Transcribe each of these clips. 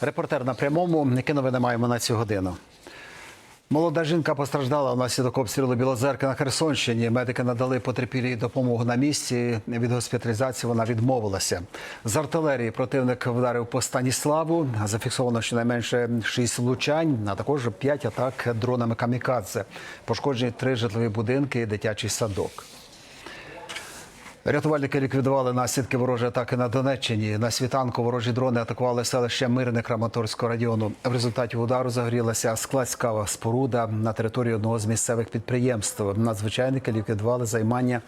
Репортер на прямому. Які новини маємо на цю годину? Молода жінка постраждала внаслідок обстрілу Білозерки на Херсонщині. Медики надали потерпілій допомогу на місці. Від госпіталізації вона відмовилася. З артилерії противник вдарив по Станіславу. Зафіксовано щонайменше шість влучань, а також п'ять атак дронами камікадзе. Пошкоджені три житлові будинки і дитячий садок. Рятувальники ліквідували наслідки ворожої атаки на Донеччині. На світанку ворожі дрони атакували селище Мирне Краматорського району. В результаті удару загорілася складська споруда на території одного з місцевих підприємств. Надзвичайники ліквідували займання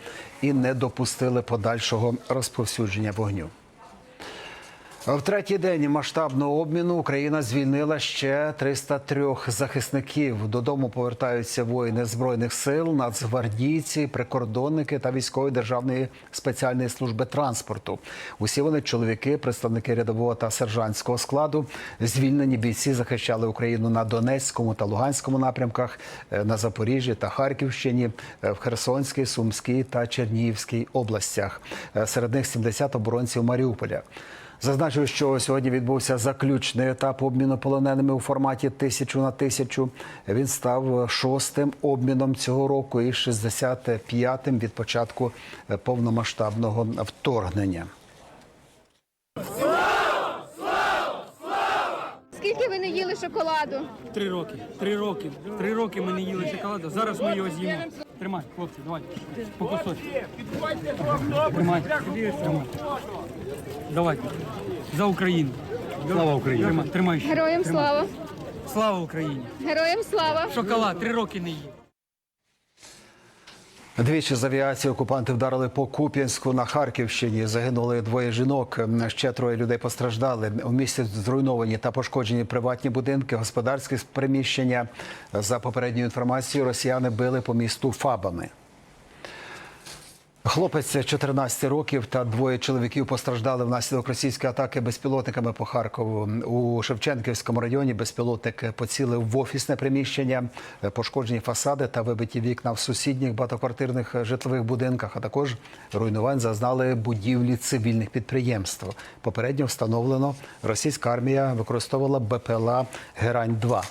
і не допустили подальшого розповсюдження вогню. В третій день масштабного обміну Україна звільнила ще 303 захисників. Додому повертаються воїни збройних сил, нацгвардійці, прикордонники та військової державної спеціальної служби транспорту. Усі вони чоловіки, представники рядового та сержантського складу. Звільнені бійці захищали Україну на Донецькому та Луганському напрямках, е, на Запоріжжі та Харківщині, е, в Херсонській, Сумській та Чернігівській областях. Е, Серед них 70 оборонців Маріуполя. Зазначу, що сьогодні відбувся заключний етап обміну полоненими у форматі тисячу на тисячу. Він став шостим обміном цього року і 65-тим від початку е, повномасштабного вторгнення. Скільки ви не їли шоколаду? Три роки. Три роки. Три роки ми не їли шоколаду. Зараз ми його з'їмо. Тримай, хлопці, давай. По кусочку. Тримай. Тримай. Давай. За Україну. Слава Україні. Тримай, тримай. ще. Героям слава! Слава Україні. Героям слава! Шоколад. Три роки не їв. Двічі з авіації окупанти вдарили по Куп'янську на Харківщині. Загинули двоє жінок. Ще троє людей постраждали. У місті зруйновані та пошкоджені приватні будинки, господарські приміщення. За попередньою інформацією, росіяни били по місту фабами. Хлопець 14 років та двоє чоловіків постраждали внаслідок російської атаки безпілотниками по Харкову. У Шевченківському районі безпілотник поцілив в офісне приміщення, пошкоджені фасади та вибиті вікна в сусідніх багатоквартирних житлових будинках. А також руйнувань зазнали будівлі цивільних підприємств. Попередньо встановлено, російська армія використовувала БПЛА Герань 2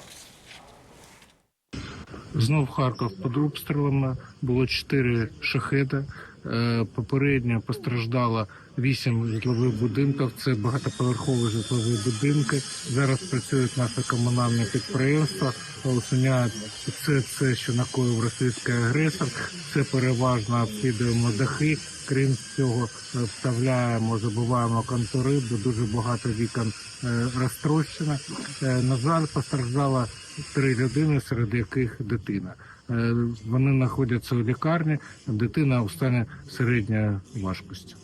Знов Харків під обстрілами було чотири шахеда. Е, Попередньо постраждало вісім житлових будинків. Це багатоповерхові житлові будинки. Зараз працюють наші комунальні підприємства, усуняють все це, що накоїв російський агресор. Це переважно обслідуємо дахи. Крім цього, вставляємо, забуваємо контури, бо дуже багато вікон е, розтрощено. Е, На жаль, постраждало три людини, серед яких дитина. Е, Вони знаходяться у лікарні. Дитина у стані середньої важкості.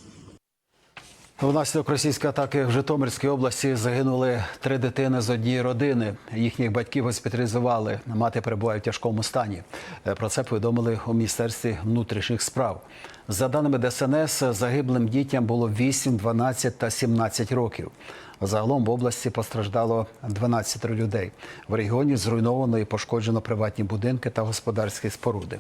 Внаслідок російської атаки в Житомирській області загинули три дитини з однієї родини. Їхніх батьків госпіталізували. Мати перебуває в тяжкому стані. Е, Про це повідомили у міністерстві внутрішніх справ. За даними ДСНС, загиблим дітям було 8, 12 та 17 років. Загалом в області постраждало 12 людей. В регіоні зруйновано і пошкоджено приватні будинки та господарські споруди.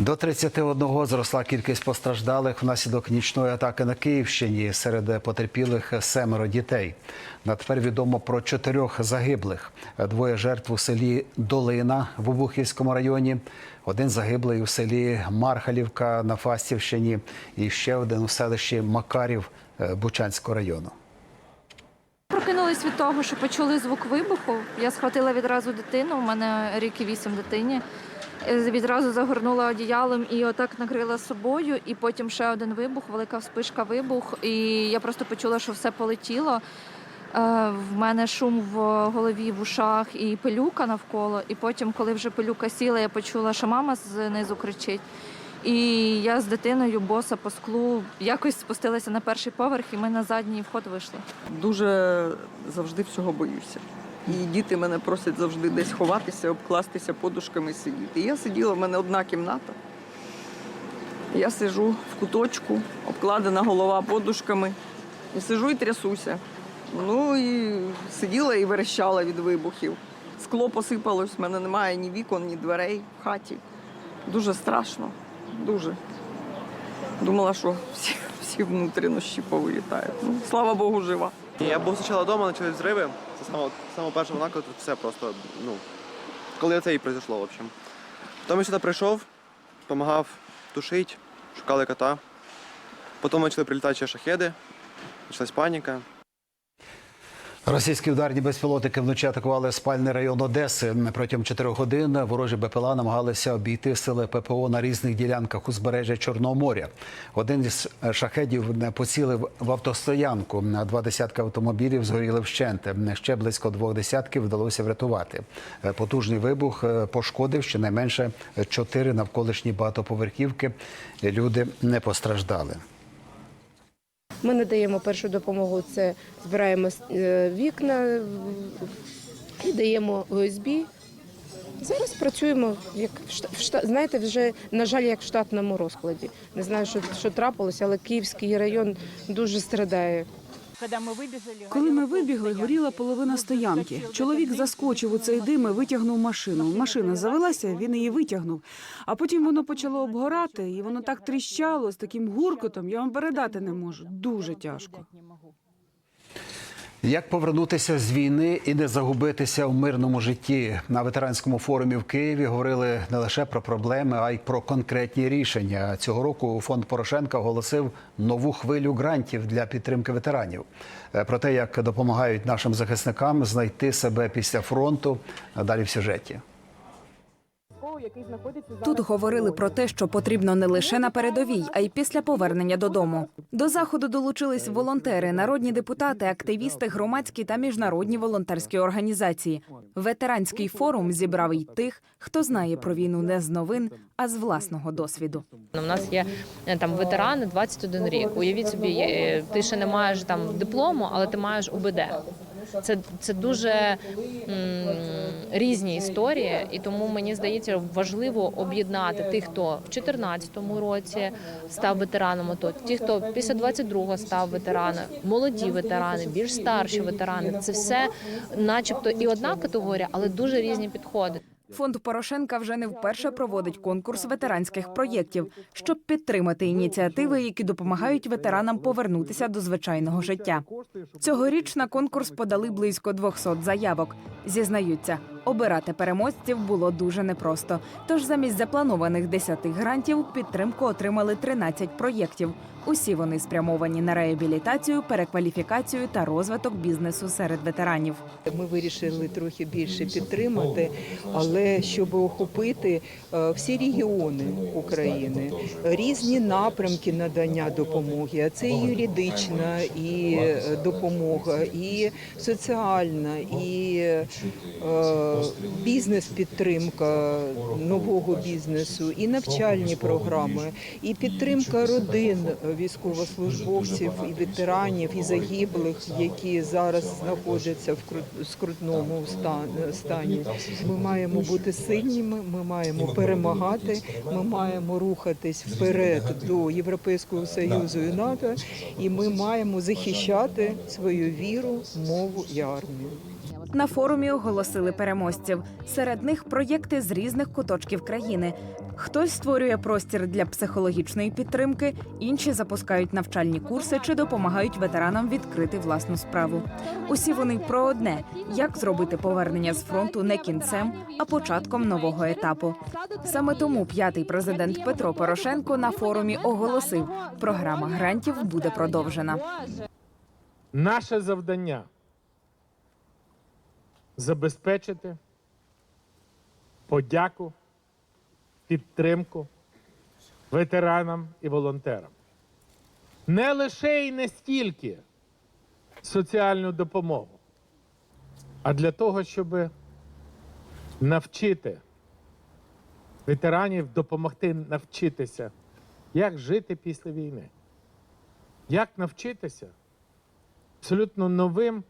До 31 зросла кількість постраждалих внаслідок нічної атаки на Київщині. Серед потерпілих семеро дітей. На тепер відомо про чотирьох загиблих. Двоє жертв у селі Долина в Обухівському районі. Один загиблий у селі Мархалівка на Фастівщині. І ще один у селищі Макарів е, Бучанського району. Прокинулись від того, що почули звук вибуху. Я схватила відразу дитину, у мене рік і вісім дитині. Відразу загорнула одіялом і отак накрила собою. І потім ще один вибух, велика вспишка вибух. І я просто почула, що все полетіло. Е, В мене шум в голові, в ушах і пилюка навколо. І потім, коли вже пилюка сіла, я почула, що мама знизу кричить. І я з дитиною боса по склу якось спустилася на перший поверх, і ми на задній вход вийшли. дуже завжди всього боюся. І діти мене просять завжди десь ховатися, обкластися подушками сидіти. І я сиділа, в мене одна кімната. Я сижу в куточку, обкладена голова подушками, і сижу і трясуся. Ну і сиділа і верещала від вибухів. Скло посипалось, в мене немає ні вікон, ні дверей в хаті. Дуже страшно, дуже. Думала, що всі, всі внутрішні повилітають. Ну, слава Богу, жива. Я був спочатку вдома, почали взриви. Це саме, саме перша вона, коли все просто, ну, коли це і пройшло, в общем. Потім я сюди прийшов, допомагав тушити, шукали кота. Потім почали прилітати ще шахеди, почалась паніка. Російські ударні безпілотники вночі атакували спальний район Одеси. Протягом чотирьох годин ворожі БПЛА намагалися обійти сили ППО на різних ділянках узбережжя Чорного моря. Один із шахедів поцілив в автостоянку. Два десятки автомобілів згоріли вщент. Ще близько двох десятків вдалося врятувати. Потужний вибух пошкодив щонайменше чотири навколишні багатоповерхівки. Люди не постраждали. Ми надаємо першу допомогу. Це збираємо е, вікна даємо ОСБ. Зараз працюємо як в знаєте, вже на жаль, як в штатному розкладі. Не знаю, що, що трапилося, але Київський район дуже страдає. Коли ми вибігли, горіла половина стоянки. Чоловік заскочив у цей дим і витягнув машину. Машина завелася, він її витягнув. А потім воно почало обгорати, і воно так тріщало з таким гуркотом. Я вам передати не можу. Дуже тяжко. Як повернутися з війни і не загубитися в мирному житті на ветеранському форумі в Києві говорили не лише про проблеми, а й про конкретні рішення. Цього року фонд Порошенка оголосив нову хвилю грантів для підтримки ветеранів. Е, Про те, як допомагають нашим захисникам знайти себе після фронту. Далі в сюжеті. Тут говорили про те, що потрібно не лише на передовій, а й після повернення додому. До заходу долучились волонтери, народні депутати, активісти, громадські та міжнародні волонтерські організації. Ветеранський форум зібрав й тих, хто знає про війну не з новин, а з власного досвіду. У нас є е, там ветерани 21 рік. Уявіть собі, е, ти ще не маєш там диплому, але ти маєш УБД. Це, це дуже м, різні історії, і тому мені здається, важливо об'єднати тих, хто в 2014 році став ветераном, АТО, ті, хто після 22-го став ветераном, молоді ветерани, більш старші ветерани. Це все, начебто, і одна категорія, але дуже різні підходи. Фонд Порошенка вже не вперше проводить конкурс ветеранських проєктів, щоб підтримати ініціативи, які допомагають ветеранам повернутися до звичайного життя. Цьогоріч на конкурс подали близько 200 заявок. Зізнаються, обирати переможців було дуже непросто. Тож замість запланованих 10 грантів підтримку отримали 13 проєктів. Усі вони спрямовані на реабілітацію, перекваліфікацію та розвиток бізнесу серед ветеранів. Ми вирішили трохи більше підтримати, але щоб охопити е, всі регіони України, різні напрямки надання допомоги. А це і юридична і е, допомога, і соціальна, і е, бізнес-підтримка нового бізнесу, і навчальні програми, і підтримка родин військовослужбовців і ветеранів, і загиблих, які зараз знаходяться в кру- скрутному стані. Ми маємо бути сильними, ми маємо перемагати, ми маємо рухатись вперед до Європейського союзу і НАТО, і ми маємо захищати свою віру, мову і армію. На форумі оголосили переможців. Серед них проєкти з різних куточків країни. Хтось створює простір для психологічної підтримки, інші запускають навчальні курси чи допомагають ветеранам відкрити власну справу. Усі вони про одне: як зробити повернення з фронту не кінцем, а початком нового етапу. Саме тому п'ятий президент Петро Порошенко на форумі оголосив, програма грантів буде продовжена. Наше завдання забезпечити подяку, підтримку ветеранам і волонтерам. Не лише і не стільки соціальну допомогу, а для того, щоб навчити ветеранів допомогти навчитися, як жити після війни, як навчитися абсолютно новим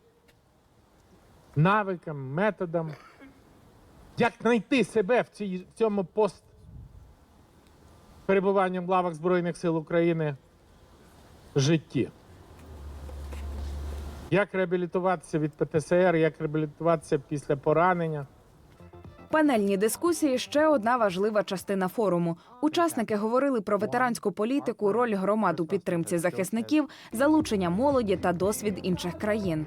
навикам, методам, як знайти себе в, цій, в цьому пост перебуванням в лавах Збройних сил України житті. Як реабілітуватися від ПТСР, як реабілітуватися після поранення. Панельні дискусії ще одна важлива частина форуму. Учасники говорили про ветеранську політику, роль громад у підтримці захисників, залучення молоді та досвід інших країн.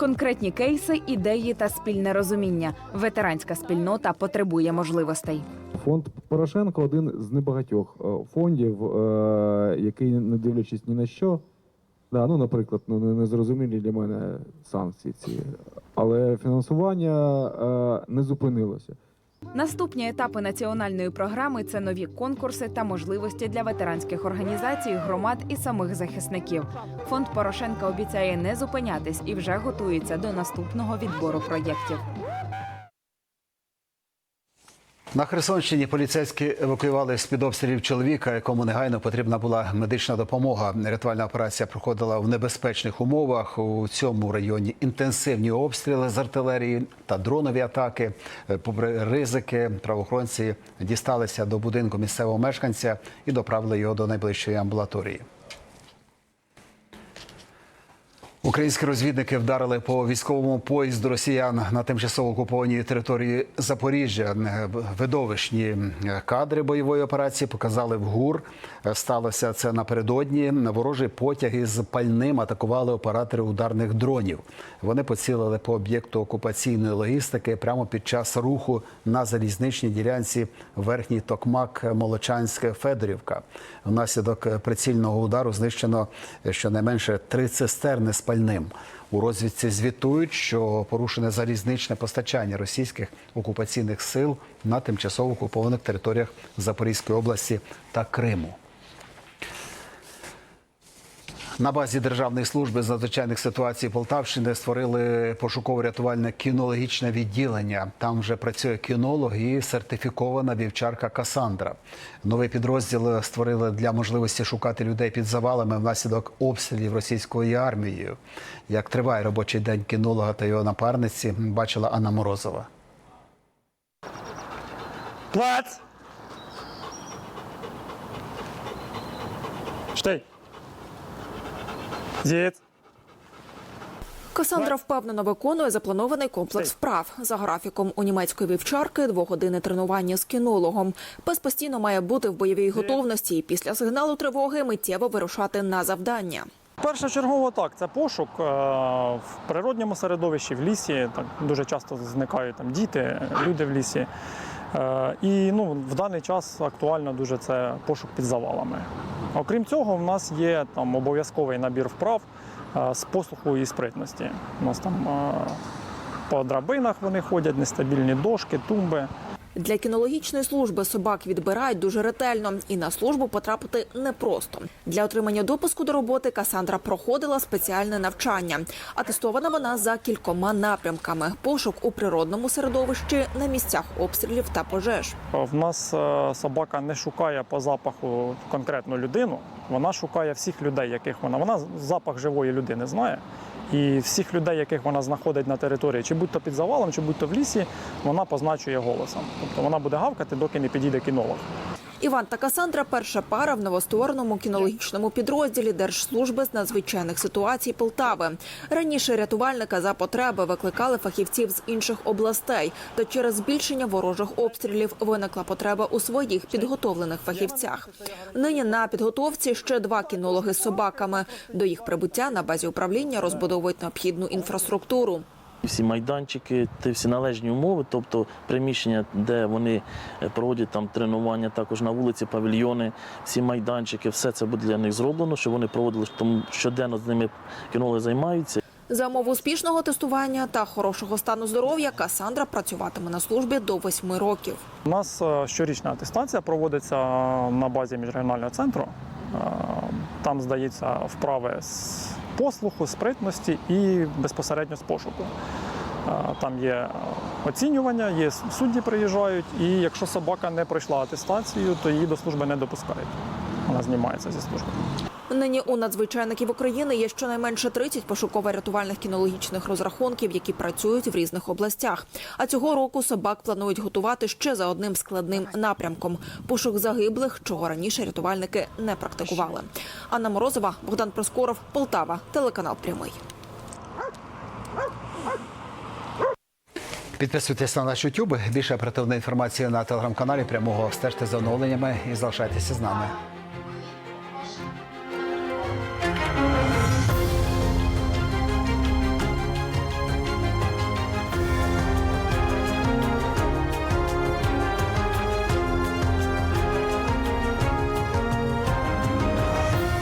Конкретні кейси, ідеї та спільне розуміння. Ветеранська спільнота потребує можливостей. Фонд Порошенко один з небагатьох е, фондів, е, який, не дивлячись ні на що, да, ну, наприклад, ну, не- незрозумілі для мене санкції ці, але фінансування е, не зупинилося. Наступні етапи національної програми це нові конкурси та можливості для ветеранських організацій, громад і самих захисників. Фонд Порошенка обіцяє не зупинятись і вже готується до наступного відбору проєктів. На Херсонщині поліцейські евакуювали з під обстрілів чоловіка, якому негайно потрібна була медична допомога. Рятувальна операція проходила в небезпечних умовах. У цьому районі інтенсивні обстріли з артилерії та дронові атаки. Е, Попри ризики, правоохоронці дісталися до будинку місцевого мешканця і доправили його до найближчої амбулаторії. Українські розвідники вдарили по військовому поїзду росіян на тимчасово окупованій території Запоріжжя. Видовищні кадри бойової операції показали в ГУР. Сталося це напередодні. Ворожий потяг із пальним атакували оператори ударних дронів. Вони поцілили по об'єкту окупаційної логістики прямо під час руху на залізничній ділянці Верхній Токмак Молочанське Федорівка. Внаслідок прицільного удару знищено щонайменше три цистерни з пальним. У розвідці звітують, що порушене залізничне постачання російських окупаційних сил на тимчасово окупованих територіях Запорізької області та Криму. На базі Державної служби з надзвичайних ситуацій Полтавщини створили пошуково-рятувальне кінологічне відділення. Там вже працює кінолог і сертифікована вівчарка Касандра. Новий підрозділ створили для можливості шукати людей під завалами внаслідок обстрілів російською армією. Як триває робочий день кінолога та його напарниці, бачила Анна Морозова. Плац! Штей! Зіць! Касандра впевнено виконує запланований комплекс вправ за графіком у німецької вівчарки двогодинне тренування з кінологом. Пес постійно має бути в бойовій готовності і після сигналу тривоги миттєво вирушати на завдання. Першочергово так, це пошук е, в природньому середовищі, в лісі. Так дуже часто зникають там діти, люди в лісі. Е, І ну, в даний час актуально дуже це пошук під завалами. Окрім цього, в нас є там обов'язковий набір вправ е, з послуху і спритності. У нас там е, по драбинах вони ходять, нестабільні дошки, тумби. Для кінологічної служби собак відбирають дуже ретельно, і на службу потрапити непросто. Для отримання допуску до роботи Касандра проходила спеціальне навчання. Атестована вона за кількома напрямками: пошук у природному середовищі, на місцях обстрілів та пожеж. В нас е, собака не шукає по запаху конкретну людину, вона шукає всіх людей, яких вона. Вона запах живої людини знає. І всіх людей, яких вона знаходить на території, чи будь-то під завалом, чи будь-то в лісі, вона позначує голосом. Тобто вона буде гавкати, доки не підійде кінолог. Іван та Касандра перша пара в новоствореному кінологічному підрозділі Держслужби з надзвичайних ситуацій Полтави. Раніше рятувальника за потреби викликали фахівців з інших областей. Та через збільшення ворожих обстрілів виникла потреба у своїх підготовлених фахівцях. Нині на підготовці ще два кінологи з собаками. До їх прибуття на базі управління розбудовують необхідну інфраструктуру. Всі майданчики, те всі належні умови, тобто приміщення, де вони е, проводять там тренування, також на вулиці, павільйони, всі майданчики, все це буде для них зроблено, щоб вони проводили, тому щоденно з ними кінологи займаються. За умови успішного тестування та хорошого стану здоров'я Касандра працюватиме на службі до восьми років. У нас е, щорічна атестація проводиться на базі міжрегіонального центру. Е, Там здається вправи з послуху, спритності і безпосередньо з пошуку. Там є оцінювання, є судді приїжджають, і якщо собака не пройшла атестацію, то її до служби не допускають. Вона знімається зі служби. Нині у надзвичайників України є щонайменше 30 пошуково-рятувальних кінологічних розрахунків, які працюють в різних областях. А цього року собак планують готувати ще за одним складним напрямком пошук загиблих, чого раніше рятувальники не практикували. Анна Морозова, Богдан Проскоров, Полтава, телеканал Прямий. Підписуйтесь на наш YouTube. Більше оперативної інформації на телеграм-каналі прямого стежте за оновленнями і залишайтеся з нами.